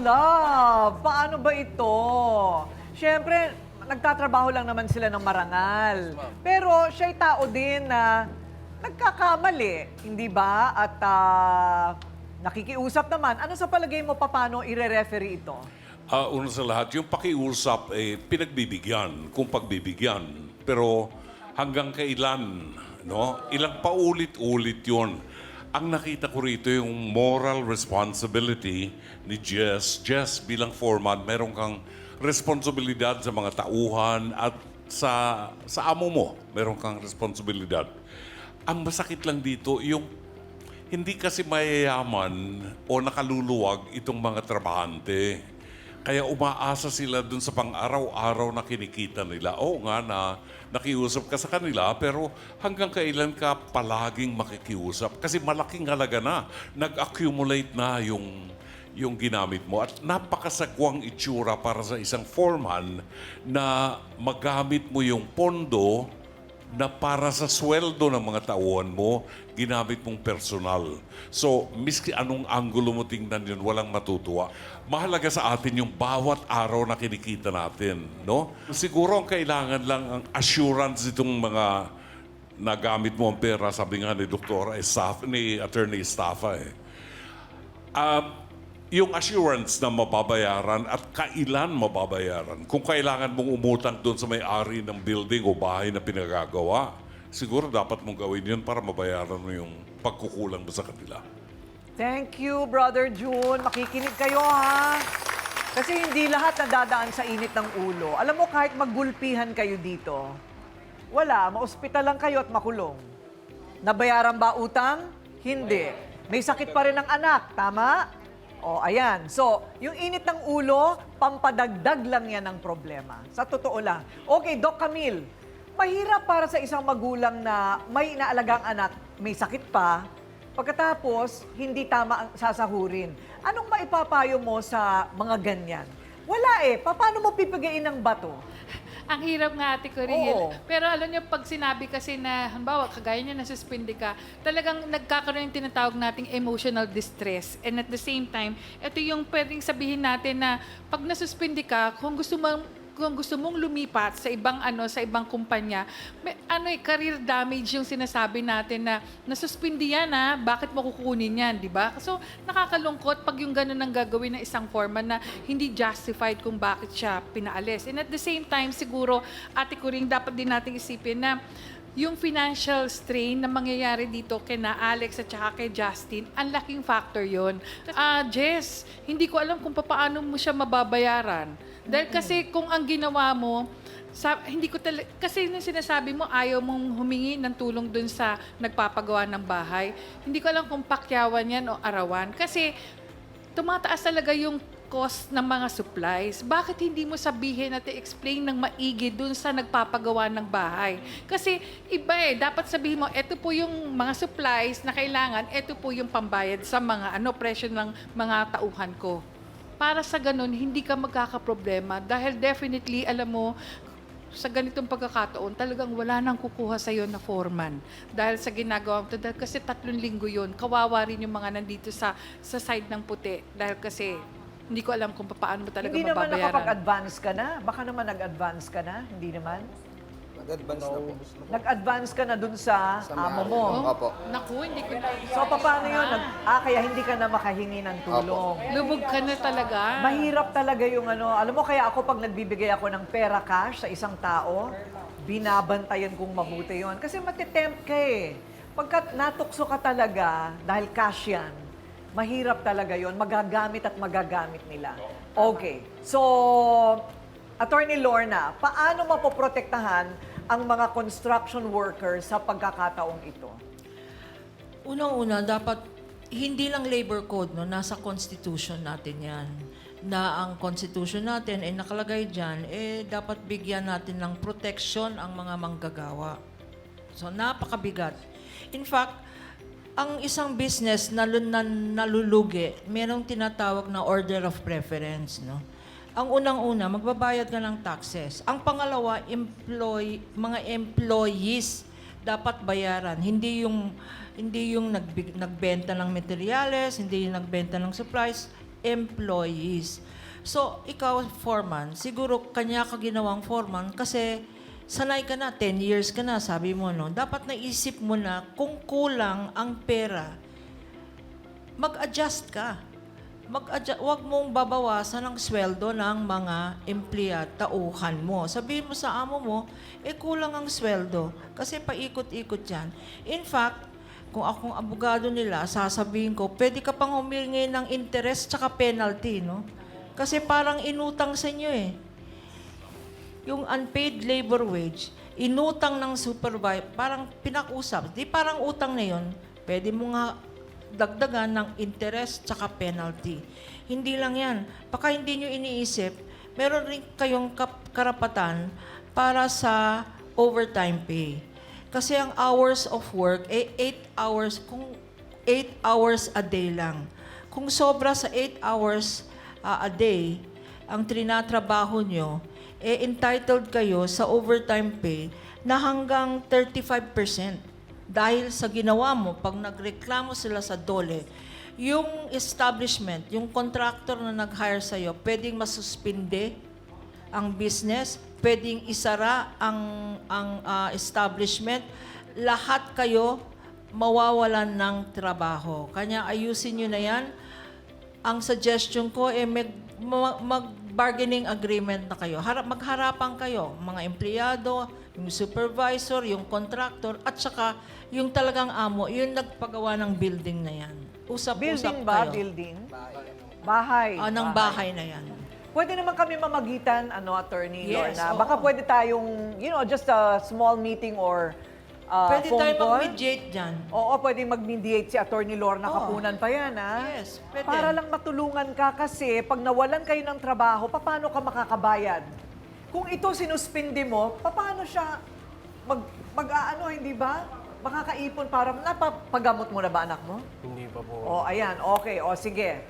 love. Paano ba ito? Siyempre, nagtatrabaho lang naman sila ng marangal. Pero siya'y tao din na nagkakamali, hindi ba? At ah, nakikiusap naman. Ano sa palagay mo, paano ire-referee ito? Ah, una sa lahat, yung pakiusap, eh, pinagbibigyan, kung pagbibigyan. Pero hanggang kailan, no? Ilang paulit-ulit yon. Ang nakita ko rito yung moral responsibility ni Jess. Jess, bilang foreman, meron kang responsibilidad sa mga tauhan at sa, sa amo mo, meron kang responsibilidad. Ang masakit lang dito, yung hindi kasi mayayaman o nakaluluwag itong mga trabahante. Kaya umaasa sila dun sa pang-araw-araw na kinikita nila. Oo nga na nakiusap ka sa kanila, pero hanggang kailan ka palaging makikiusap? Kasi malaking halaga na. Nag-accumulate na yung, yung ginamit mo. At napakasagwang itsura para sa isang foreman na magamit mo yung pondo na para sa sweldo ng mga tauhan mo, ginamit mong personal. So, miski anong anggulo mo tingnan yun, walang matutuwa. Mahalaga sa atin yung bawat araw na kinikita natin, no? Siguro ang kailangan lang ang assurance itong mga nagamit mo ang pera, sabi nga ni Dr. Estaf, ni Attorney Estafa eh. Um, yung assurance na mababayaran at kailan mababayaran. Kung kailangan mong umutang doon sa may-ari ng building o bahay na pinagagawa, siguro dapat mong gawin yun para mabayaran mo yung pagkukulang mo sa kanila. Thank you, Brother June. Makikinig kayo, ha? Kasi hindi lahat nadadaan sa init ng ulo. Alam mo, kahit maggulpihan kayo dito, wala, maospital lang kayo at makulong. Nabayaran ba utang? Hindi. May sakit pa rin ang anak, tama? O, ayan. So, yung init ng ulo, pampadagdag lang yan ng problema. Sa totoo lang. Okay, Doc Camille, mahirap para sa isang magulang na may inaalagang anak, may sakit pa, pagkatapos hindi tama ang sasahurin. Anong maipapayo mo sa mga ganyan? Wala eh. Paano mo pipigain ng bato? Ang hirap nga, Ate Coriel. Oo. Pero alam niyo, pag sinabi kasi na, halimbawa, kagaya niya, nasuspindi ka, talagang nagkakaroon yung tinatawag nating emotional distress. And at the same time, ito yung pwedeng sabihin natin na pag nasuspindi ka, kung gusto mong kung gusto mong lumipat sa ibang ano sa ibang kumpanya, may ano eh, career damage yung sinasabi natin na nasuspindi yan ha, bakit mo kukunin yan, di ba? So nakakalungkot pag yung ganun ang gagawin ng isang foreman na hindi justified kung bakit siya pinaalis. And at the same time, siguro, ate ko rin, dapat din nating isipin na yung financial strain na mangyayari dito kay na Alex at saka kay Justin, ang laking factor yon. Ah, Jess, hindi ko alam kung paano mo siya mababayaran. Dahil kasi kung ang ginawa mo, sa, hindi ko tal- kasi nung sinasabi mo ayaw mong humingi ng tulong dun sa nagpapagawa ng bahay. Hindi ko alam kung pakyawan yan o arawan. Kasi tumataas talaga yung cost ng mga supplies. Bakit hindi mo sabihin at i-explain ng maigi dun sa nagpapagawa ng bahay? Kasi iba eh, dapat sabihin mo, ito po yung mga supplies na kailangan, ito po yung pambayad sa mga ano presyo ng mga tauhan ko. Para sa ganun, hindi ka magkakaproblema dahil definitely, alam mo, sa ganitong pagkakataon, talagang wala nang kukuha sa iyo na foreman. Dahil sa ginagawa mo, dahil kasi tatlong linggo yun, kawawa rin yung mga nandito sa sa side ng puti. Dahil kasi hindi ko alam kung paano mo talaga hindi naman mababayaran. nakapag-advance ka na? Baka naman nag-advance ka na? Hindi naman? Nag-advance na po. Nag-advance ka na dun sa, Sa amo may-ari. mo. Opo. Naku, hindi ko na... So, paano yun? Nag, ah, kaya hindi ka na makahingi ng tulong. Lubog ka na talaga. Mahirap talaga yung ano. Alam mo, kaya ako pag nagbibigay ako ng pera cash sa isang tao, binabantayan kong mabuti yon Kasi matitempt ka eh. Pagka natukso ka talaga, dahil cash yan, mahirap talaga yon Magagamit at magagamit nila. Okay. So, Attorney Lorna, paano mapoprotektahan ang mga construction workers sa pagkakataong ito? Unang-una, dapat hindi lang labor code, no, nasa constitution natin yan. Na ang constitution natin ay nakalagay dyan, eh dapat bigyan natin ng protection ang mga manggagawa. So, napakabigat. In fact, ang isang business na, na nalulugi, merong tinatawag na order of preference, no? Ang unang-una, magbabayad ka ng taxes. Ang pangalawa, employ, mga employees dapat bayaran. Hindi yung hindi yung nagbig, nagbenta ng materyales, hindi yung nagbenta ng supplies. employees. So, ikaw, foreman, siguro kanya ka ginawang foreman kasi sanay ka na, 10 years ka na, sabi mo, no? Dapat naisip mo na kung kulang ang pera, mag-adjust ka. Mag-adjust, wag mong babawasan ang sweldo ng mga empleyat, tauhan mo. Sabihin mo sa amo mo, eh kulang ang sweldo kasi paikot-ikot yan. In fact, kung akong abogado nila, sasabihin ko, pwede ka pang humingi ng interest tsaka penalty, no? Kasi parang inutang sa inyo eh yung unpaid labor wage, inutang ng supervisor, parang pinakusap. Di parang utang na yun, pwede mo nga dagdagan ng interest tsaka penalty. Hindi lang yan. Baka hindi nyo iniisip, meron rin kayong karapatan para sa overtime pay. Kasi ang hours of work, eh, 8 hours, kung 8 hours a day lang. Kung sobra sa 8 hours ah, a day, ang trinatrabaho nyo, eh entitled kayo sa overtime pay na hanggang 35%. Dahil sa ginawa mo, pag nagreklamo sila sa dole, yung establishment, yung contractor na nag-hire sa'yo, pwedeng masuspinde ang business, pwedeng isara ang, ang ah, establishment, lahat kayo mawawalan ng trabaho. Kanya ayusin nyo na yan. Ang suggestion ko, eh, mag, ma- mag-bargaining agreement na kayo. Harap, magharapan kayo, mga empleyado, yung supervisor, yung contractor, at saka yung talagang amo, yung nagpagawa ng building na yan. Usap-usap Building ba? kayo. Building? Bahay. Ah, ng bahay na yan. Pwede naman kami mamagitan, ano, Attorney Yes, Lorna. oo. Baka pwede tayong, you know, just a small meeting or uh, Pwede phone tayo call. mag-mediate dyan. Oo, pwede mag-mediate si Attorney Lorna Oo. Kapunan pa yan, ha? Yes, pwede. Para lang matulungan ka kasi pag nawalan kayo ng trabaho, paano ka makakabayad? Kung ito sinuspindi mo, paano siya mag, mag-aano, hindi ba? Makakaipon para, napapagamot mo na ba anak mo? Hindi pa po. O, ayan, okay, o sige.